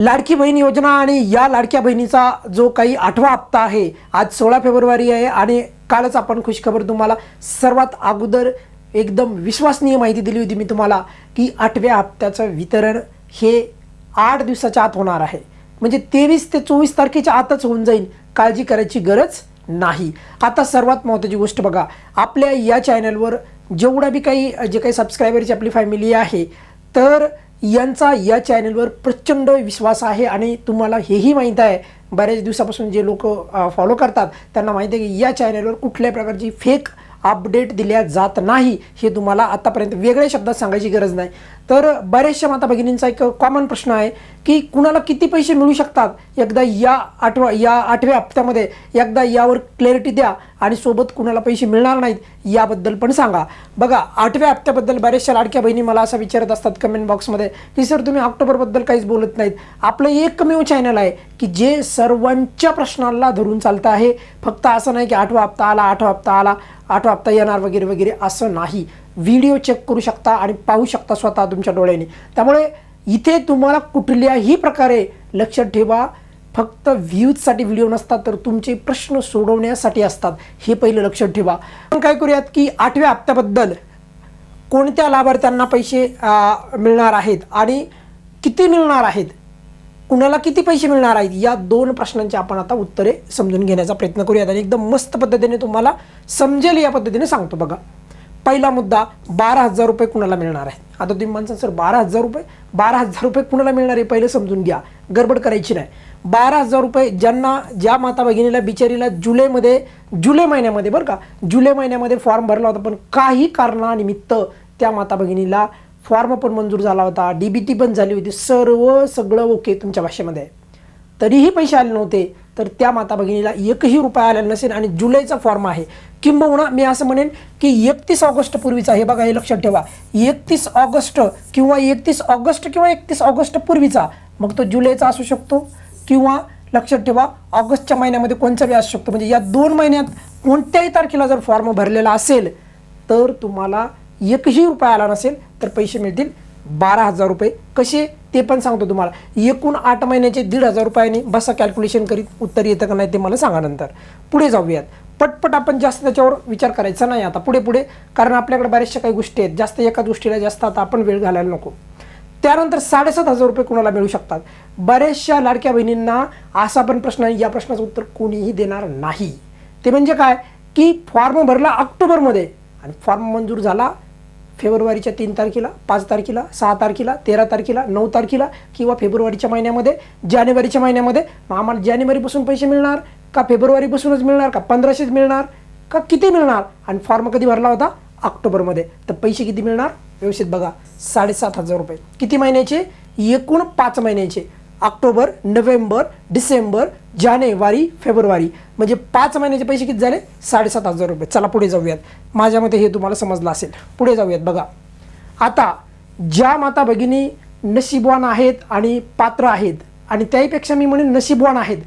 लाडकी बहीण योजना आणि या लाडक्या बहिणीचा जो काही आठवा हप्ता आहे आज सोळा फेब्रुवारी आहे आणि कालच आपण खुशखबर तुम्हाला सर्वात अगोदर एकदम विश्वसनीय माहिती दिली होती मी तुम्हाला की आठव्या हप्त्याचं वितरण हे आठ दिवसाच्या आत होणार आहे. म्हणजे तेवीस ते चोवीस तारखेच्या आतच होऊन जाईल काळजी करायची गरज नाही. आता सर्वात महत्त्वाची गोष्ट बघा आपल्या या चॅनलवर जेवढा बी काही जे काही सबस्क्रायबरची आपली फॅमिली आहे तर यांचा या चॅनलवर प्रचंड विश्वास आहे आणि तुम्हाला हेही माहीत आहे बऱ्याच दिवसापासून जे लोक फॉलो करतात त्यांना माहिती आहे की या चॅनलवर कुठल्याही प्रकारची फेक अपडेट दिल्या जात नाही हे तुम्हाला आत्तापर्यंत वेगळ्या शब्दात सांगायची गरज नाही. तर बऱ्याचशा माता भगिनींचा एक कॉमन प्रश्न आहे की कुणाला किती पैसे मिळू शकतात? एकदा या आठवा या आठव्या हप्त्यामध्ये एकदा यावर क्लॅरिटी द्या. आणि सोबत कुणाला पैसे मिळणार नाहीत याबद्दल पण सांगा. बघा आठव्या हप्त्याबद्दल बऱ्याचशा लाडक्या बहिणी मला असं विचारत असतात कमेंट बॉक्समध्ये की सर तुम्ही ऑक्टोबरबद्दल काहीच बोलत नाहीत. आपलं एकमेव चॅनल हो आहे की जे सर्वांच्या प्रश्नांना धरून चालतं आहे. फक्त असं नाही की आठवा हप्ता आला आठवा हप्ता आला आठवा हप्ता येणार वगैरे वगैरे असं नाही. व्हिडिओ चेक करू शकता आणि पाहू शकता स्वतः तुमच्या डोळ्याने. त्यामुळे इथे तुम्हाला कुठल्याही प्रकारे लक्षात ठेवा फक्त व्ह्यूजसाठी व्हिडिओ नसतात तर तुमचे प्रश्न सोडवण्यासाठी असतात. हे पहिलं लक्षात ठेवा. आपण काय करूयात की आठव्या हप्त्याबद्दल कोणत्या लाभार्थ्यांना पैसे मिळणार आहेत आणि किती मिळणार आहेत? कुणाला किती पैसे मिळणार आहेत? या दोन प्रश्नांची आपण आता उत्तरे समजून घेण्याचा प्रयत्न करूयात. आणि एकदम मस्त पद्धतीने तुम्हाला समजेल या पद्धतीने सांगतो बघा. पहिला मुद्दा बारा हजार रुपये कुणाला मिळणार आहे? आता तुम्ही म्हणसान सर बारा हजार रुपये? बारा हजार रुपये कुणाला मिळणार आहे? पहिलं समजून घ्या. गडबड करायची नाही. बारा हजार रुपये ज्यांना ज्या माता भगिनीला बिचारीला जुलैमध्ये जुलै महिन्यामध्ये बरं का जुलै महिन्यामध्ये फॉर्म भरला होता पण काही कारणानिमित्त त्या माता भगिनीला फॉर्म पण मंजूर झाला होता डी बी टी पण झाली होती सर्व सगळं ओके तुमच्या भाषेमध्ये आहे तरीही पैसे आले नव्हते. तर त्या माता भगिनीला एकही रुपया आलेला नसेल आणि जुलैचा फॉर्म आहे. किंबहुना मी असं म्हणेन की एकतीस ऑगस्ट पूर्वीचा हे बघा हे लक्षात ठेवा. एकतीस ऑगस्ट किंवा एकतीस ऑगस्ट किंवा एकतीस ऑगस्ट पूर्वीचा मग तो जुलैचा असू शकतो किंवा लक्षात ठेवा ऑगस्टच्या महिन्यामध्ये कोणचा बी असू शकतो. म्हणजे या दोन महिन्यात कोणत्याही तारखेला जर फॉर्म भरलेला असेल तर तुम्हाला एकही रुपया आला नसेल तर पैसे मिळतील बारा हजार रुपये. कसे? ते पण सांगतो तुम्हाला. एकूण आठ महिन्याचे दीड हजार रुपयाने बसा कॅल्क्युलेशन करीत उत्तर येतं का नाही ते मला सांगा नंतर. पुढे जाऊयात. पटपट आपण जास्त त्याच्यावर विचार करायचा नाही आता. पुढे पुढे कारण आपल्याकडे बऱ्याचशा काही गोष्टी आहेत. जास्त एका गोष्टीला जास्त आता आपण वेळ घालायला नको. त्यानंतर साडेसात हजार रुपये कुणाला मिळू शकतात? बऱ्याचशा लाडक्या बहिणींना असा पण प्रश्न आहे या प्रश्नाचं उत्तर कोणीही देणार नाही. ते म्हणजे काय? की फॉर्म भरला ऑक्टोबरमध्ये. आणि फॉर्म मंजूर झाला फेब्रुवारीच्या तीन तारखेला पाच तारखेला सहा तारखेला तेरा तारखेला नऊ तारखेला किंवा फेब्रुवारीच्या महिन्यामध्ये जानेवारीच्या महिन्यामध्ये. मग आम्हाला जानेवारीपासून पैसे मिळणार का फेब्रुवारीपासूनच मिळणार का पंधराशेच मिळणार का किती मिळणार? आणि फॉर्म कधी भरला होता? ऑक्टोबरमध्ये. तर पैसे किती मिळणार? व्यवस्थित बघा. साडेसात हजार रुपये. किती महिन्याचे? एकूण पाच महिन्याचे. ऑक्टोबर नोव्हेंबर डिसेंबर जानेवारी फेब्रुवारी. म्हणजे पाच महिन्याचे पैसे किती झाले? साडेसात हजार रुपये. चला पुढे जाऊयात. माझ्या मते हे तुम्हाला समजलं असेल. पुढे जाऊयात बघा. आता ज्या माता भगिनी नशीबवान आहेत आणि पात्र आहेत आणि त्याहीपेक्षा मी म्हणेन नशीबवान आहेत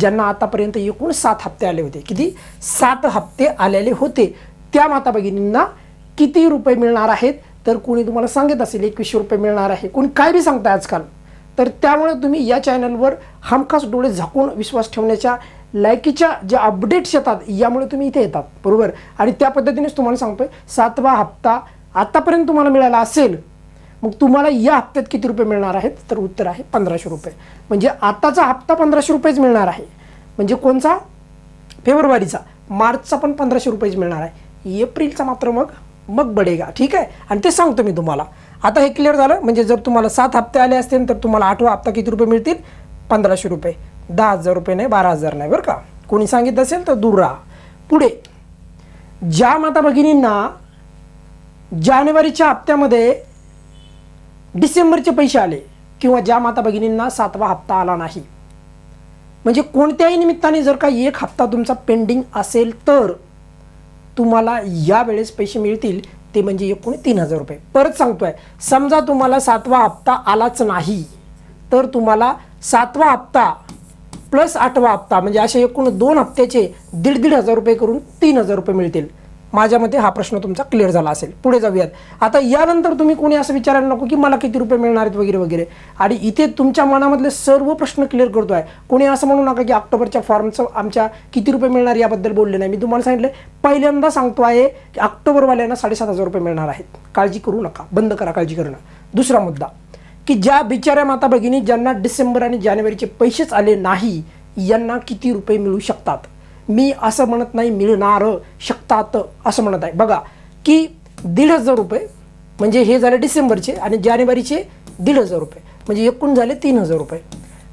ज्यांना आतापर्यंत एकूण सात हप्ते आले होते. किती? सात हप्ते आलेले होते. त्या माता भगिनींना किती रुपये मिळणार आहेत? तर कोणी तुम्हाला सांगत असेल एकवीसशे रुपये मिळणार आहे. कोणी काय बी सांगताय आजकाल? तर त्यामुळे तुम्ही या चॅनलवर हमखास डोळे झाकून विश्वास ठेवण्याच्या लायकीच्या ज्या अपडेट्स येतात यामुळे तुम्ही इथे येतात. बरोबर? आणि त्या पद्धतीनेच तुम्हाला सांगतोय सातवा हप्ता आतापर्यंत तुम्हाला मिळाला असेल मग तुम्हाला या हप्त्यात किती रुपये मिळणार आहेत? तर उत्तर आहे पंधराशे रुपये. म्हणजे आताचा हप्ता पंधराशे रुपयेच मिळणार आहे. म्हणजे कोणचा? फेब्रुवारीचा. मार्चचा पण पंधराशे रुपयेच मिळणार आहे. एप्रिलचा मात्र मग मग बडेगा. ठीक आहे? आणि ते सांगतो मी तुम्हाला. आता हे क्लिअर झालं. म्हणजे जर तुम्हाला सात हप्ते आले असतील तर तुम्हाला आठवा हप्ता किती रुपये मिळतील? पंधराशे रुपये. दहा हजार रुपये नाही बारा हजार नाही बरं का? कोणी सांगितलं असेल तर दूर राहा. पुढे. ज्या माता भगिनींना जानेवारीच्या हप्त्यामध्ये डिसेंबरचे पैसे आले किंवा ज्या माता भगिनींना सातवा हप्ता आला नाही म्हणजे कोणत्याही निमित्ताने जर का एक हप्ता तुमचा पेंडिंग असेल तर तुम्हाला या वेळेस पैसे मिळतील. ते म्हणजे एकूण तीन हजार रुपये. परत सांगतोय समजा तुम्हाला सातवा हप्ता आलाच नाही तर तुम्हाला सातवा हप्ता प्लस आठवा हप्ता म्हणजे असे एकूण दोन हप्त्याचे दीड दीड हजार रुपये करून तीन हजार रुपये मिळतील. माझ्या मते हा प्रश्न तुमचा क्लिअर झाला असेल. पुढे जाऊयात. आता यानंतर तुम्ही कोणी असं विचारायला नको की मला किती रुपये मिळणार आहेत वगैरे वगैरे. आणि इथे तुमच्या मनामधले सर्व प्रश्न क्लिअर करतो आहे कोणी असं म्हणू नका की ऑक्टोबरच्या फॉर्मचं आमच्या किती रुपये मिळणार याबद्दल बोलले नाही. मी तुम्हाला सांगितलं पहिल्यांदा सांगतो आहे की ऑक्टोबरवाल्यांना साडेसात हजार रुपये मिळणार आहेत. काळजी करू नका. बंद करा काळजी करणं. दुसरा मुद्दा की ज्या बिचाऱ्या माता भगिनी ज्यांना डिसेंबर आणि जानेवारीचे पैसेच आले नाही यांना किती रुपये मिळू शकतात? मी असं म्हणत नाही मिळणार शकतात असं म्हणत आहे. बघा की दीड हजार रुपये म्हणजे हे झाले डिसेंबरचे आणि जानेवारीचे दीड हजार रुपये म्हणजे एकूण झाले तीन हजार रुपये.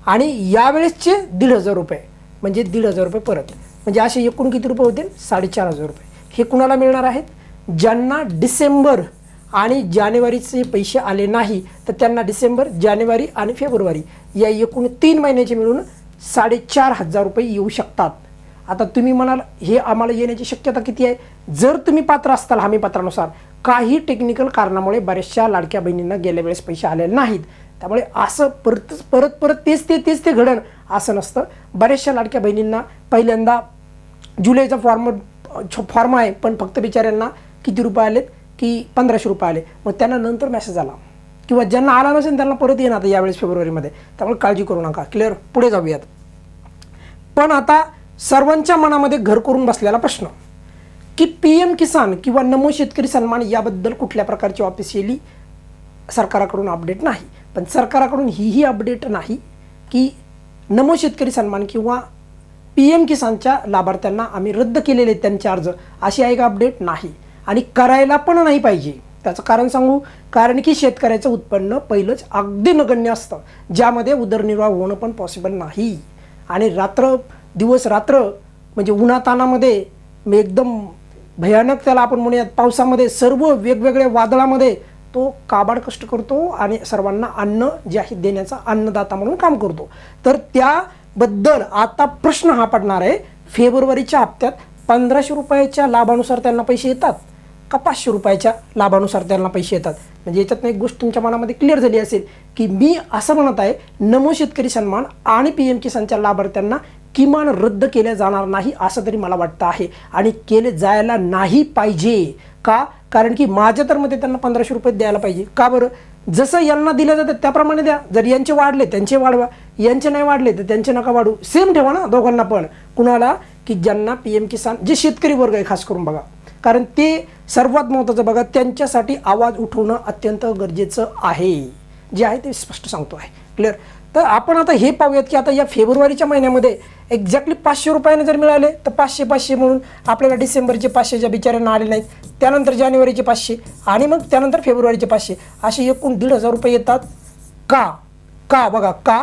आणि यावेळेसचे दीड हजार रुपये म्हणजे दीड हजार रुपये परत. म्हणजे असे एकूण किती रुपये होतील? साडेचार हजार रुपये. हे कुणाला मिळणार आहेत? ज्यांना डिसेंबर आणि जानेवारीचे पैसे आले नाही तर त्यांना डिसेंबर जानेवारी आणि फेब्रुवारी या एकूण तीन महिन्याचे मिळून साडेचार हजार रुपये येऊ शकतात. आता तुम्ही म्हणाल हे आम्हाला येण्याची शक्यता किती आहे? जर तुम्ही पात्र असताल हमी पत्रानुसार काही टेक्निकल कारणामुळे बऱ्याचशा लाडक्या बहिणींना गेल्या वेळेस पैसे आलेले नाहीत. त्यामुळे असं परत परत परत तेच ते तेच ते घडण असं नसतं. बऱ्याचशा लाडक्या बहिणींना पहिल्यांदा जुलैचा फॉर्म फॉर्म आहे पण फक्त बिचाऱ्यांना किती रुपये आलेत? की पंधराशे रुपये आले. मग त्यांना नंतर मेसेज आला. किंवा ज्यांना आला नसेल त्यांना परत येणार आता यावेळेस फेब्रुवारीमध्ये. त्यामुळे काळजी करू नका. क्लिअर पुढे जाऊयात. पण आता सर्वांच्या मनामध्ये घर करून बसलेला प्रश्न. की पी एम किसान किंवा नमो शेतकरी सन्मान याबद्दल कुठल्या प्रकारची ऑफिशियली सरकाराकडून अपडेट नाही. पण सरकाराकडून हीही अपडेट नाही की नमो शेतकरी सन्मान किंवा पी एम किसानच्या लाभार्थ्यांना आम्ही रद्द केलेले आहेत त्यांचे अर्ज अशी आहे का अपडेट नाही. आणि करायला पण नाही पाहिजे. त्याचं कारण सांगू कारण की शेतकऱ्याचं उत्पन्न पहिलंच अगदी नगण्य असतं. ज्यामध्ये उदरनिर्वाह होणं पण पॉसिबल नाही. आणि रात्र दिवस रात्र म्हणजे उन्हातानामध्ये मी एकदम भयानक त्याला आपण म्हणूयात पावसामध्ये सर्व वेगवेगळ्या वादळामध्ये तो काबाड कष्ट करतो आणि सर्वांना अन्न जे आहे देण्याचा अन्नदाता म्हणून काम करतो. तर त्याबद्दल आता प्रश्न हा पडणार आहे. फेब्रुवारीच्या हप्त्यात पंधराशे रुपयाच्या लाभानुसार त्यांना पैसे येतात का पाचशे रुपयाच्या लाभानुसार त्यांना पैसे येतात? म्हणजे याच्यातनं एक गोष्ट तुमच्या मनामध्ये क्लिअर झाली असेल की मी असं म्हणत आहे नमो शेतकरी सन्मान आणि पी एम किसानच्या लाभार्थ्यांना किमान रद्द केल्या जाणार नाही असं तरी मला वाटतं आहे. आणि केले जायला नाही पाहिजे का? कारण की माझ्या तर मते त्यांना पंधराशे रुपये द्यायला पाहिजे. का बरं? जसं यांना दिलं जातं त्याप्रमाणे द्या. जर यांचे वाढले त्यांचे वाढवा. यांचे नाही वाढले तर त्यांचे नका वाढू. सेम ठेवा ना दोघांना पण. कुणाला? की ज्यांना पी एम किसान जे शेतकरी वर्ग आहे खास करून बघा. कारण ते सर्वात महत्त्वाचं बघा त्यांच्यासाठी आवाज उठवणं अत्यंत गरजेचं आहे. जे आहे ते स्पष्ट सांगतो आहे. क्लिअर तर आपण आता हे पाहूयात की आता या फेब्रुवारीच्या महिन्यामध्ये एक्झॅक्टली पाचशे रुपयाने जर मिळाले तर पाचशे पाचशे म्हणून आपल्याला डिसेंबरचे पाचशे ज्या बिचाऱ्यांना आले नाहीत त्यानंतर जानेवारीचे पाचशे आणि मग त्यानंतर फेब्रुवारीचे पाचशे. असे एकूण दीड हजार रुपये येतात. का? का? बघा का?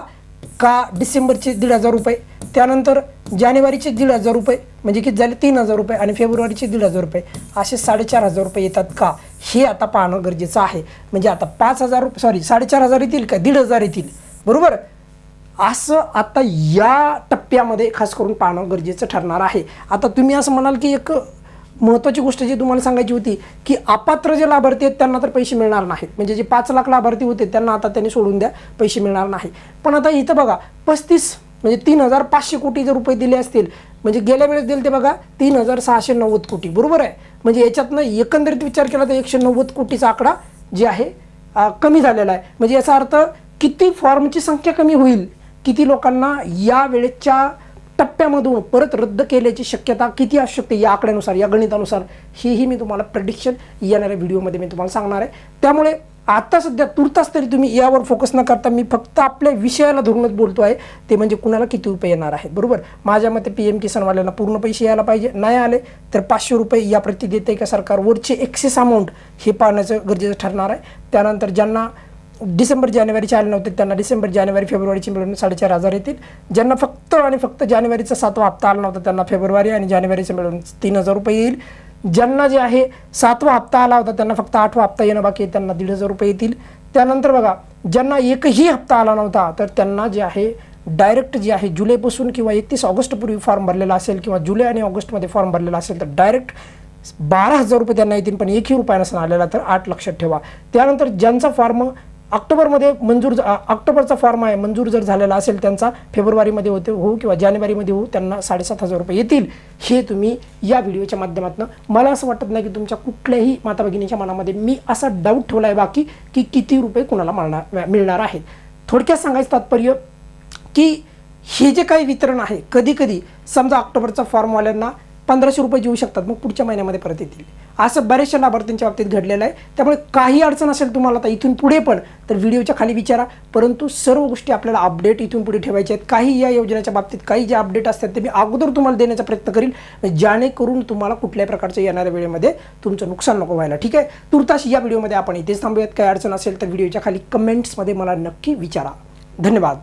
का डिसेंबरचे दीड हजार रुपये त्यानंतर जानेवारीचे दीड हजार रुपये म्हणजे किती झाले? तीन हजार रुपये आणि फेब्रुवारीचे दीड हजार रुपये. असे साडेचार हजार रुपये येतात का? हे आता पाहणं गरजेचं आहे. म्हणजे आता पाच हजार रुपये सॉरी साडेचार हजार येतील का? दीड हजार येतील. बरोबर? असं आता या टप्प्यामध्ये खास करून पाहणं गरजेचं ठरणार आहे. आता तुम्ही असं म्हणाल की एक महत्त्वाची गोष्ट जी तुम्हाला सांगायची होती की अपात्र जे लाभार्थी आहेत त्यांना तर पैसे मिळणार नाहीत. म्हणजे जे पाच लाख लाभार्थी होते त्यांना आता त्यांनी सोडून द्या पैसे मिळणार नाही. पण आता इथं बघा पस्तीस म्हणजे तीन हजार पाचशे कोटी जर रुपये दिले असतील म्हणजे गेल्या वेळेस दिले ते बघा तीन हजार सहाशे नव्वद कोटी. बरोबर आहे? म्हणजे याच्यातनं एकंदरीत विचार केला तर एकशे नव्वद कोटीचा आकडा जे आहे कमी झालेला आहे. म्हणजे याचा अर्थ किती फॉर्मची संख्या कमी होईल किती लोकांना या वेळेच्या टप्प्यामधून परत रद्द केल्याची शक्यता किती असू शकते या आकड्यानुसार या गणितानुसार हेही मी तुम्हाला प्रडिक्शन येणाऱ्या व्हिडिओमध्ये मी तुम्हाला सांगणार आहे. त्यामुळे आता सध्या तुर्तास तरी तुम्ही यावर फोकस न करता मी फक्त आपल्या विषयाला धरूनच बोलतो आहे. ते म्हणजे कुणाला किती रुपये येणार आहे बरोबर? माझ्या मते पी एम किसानवाल्यांना पूर्ण पैसे यायला पाहिजे नाही आले तर पाचशे रुपये या प्रति देते का सरकार? वरचे एक्सेस अमाऊंट हे पाहण्याचं गरजेचं ठरणार आहे. त्यानंतर ज्यांना डिसेंबर जानेवारीचे आले नव्हते त्यांना डिसेंबर जानेवारी फेब्रुवारीचे मिळून साडेचार हजार येतील. ज्यांना फक्त आणि फक्त जानेवारीचा सातवा हप्ता आला नव्हता त्यांना फेब्रुवारी आणि जानेवारीचे मिळून तीन हजार रुपये येईल. ज्यांना जे आहे सातवा हप्ता आला होता त्यांना फक्त आठवा हप्ता येणं बाकी आहे त्यांना दीड हजार रुपये येतील. त्यानंतर बघा ज्यांना एकही हप्ता आला नव्हता तर त्यांना जे आहे डायरेक्ट जे आहे जुलैपासून किंवा एकतीस ऑगस्टपूर्वी फॉर्म भरलेला असेल किंवा जुलै आणि ऑगस्टमध्ये फॉर्म भरलेला असेल तर डायरेक्ट बारा हजार रुपये त्यांना येतील पण एकही रुपया नसून आलेला तर आठ लक्षात ठेवा. त्यानंतर ज्यांचा फॉर्म ऑक्टोबरमध्ये मंजूर ऑक्टोबरचा फॉर्म आहे. मंजूर जर झालेला असेल त्यांचा फेब्रुवारीमध्ये होते हो किंवा जानेवारीमध्ये होऊ त्यांना साडेसात हजार रुपये येतील. हे तुम्ही या व्हिडिओच्या माध्यमातून मला असं वाटत नाही की तुमच्या कुठल्याही माता भगिनीच्या मनामध्ये मी असा डाऊट ठेवला आहे बाकी की किती रुपये कुणाला मिळणार मिळणार आहेत. थोडक्यात सांगायचं तात्पर्य की हे जे काही वितरण आहे कधी कधी समजा ऑक्टोबरचा फॉर्मवाल्यांना पंधराशे रुपये येऊ शकतात मग पुढच्या महिन्यामध्ये परत येतील. असं बऱ्याचशा लाभार्थ्यांच्या बाबतीत घडलेलं आहे. त्यामुळे काही अडचण असेल तुम्हाला आता इथून पुढे पण तर व्हिडिओच्या खाली विचारा. परंतु सर्व गोष्टी आपल्याला अपडेट इथून पुढे ठेवायच्या आहेत. काही या योजनेच्या बाबतीत काही जे अपडेट असतात ते मी अगोदर तुम्हाला देण्याचा प्रयत्न करील जेणेकरून तुम्हाला कुठल्याही प्रकारच्या येणाऱ्या वेळेमध्ये तुमचं नुकसान नको व्हायला. ठीक आहे? तुर्तास या व्हिडिओमध्ये आपण इथेच थांबूयात. काही अडचण असेल तर व्हिडिओच्या खाली कमेंट्समध्ये मला नक्की विचारा. धन्यवाद.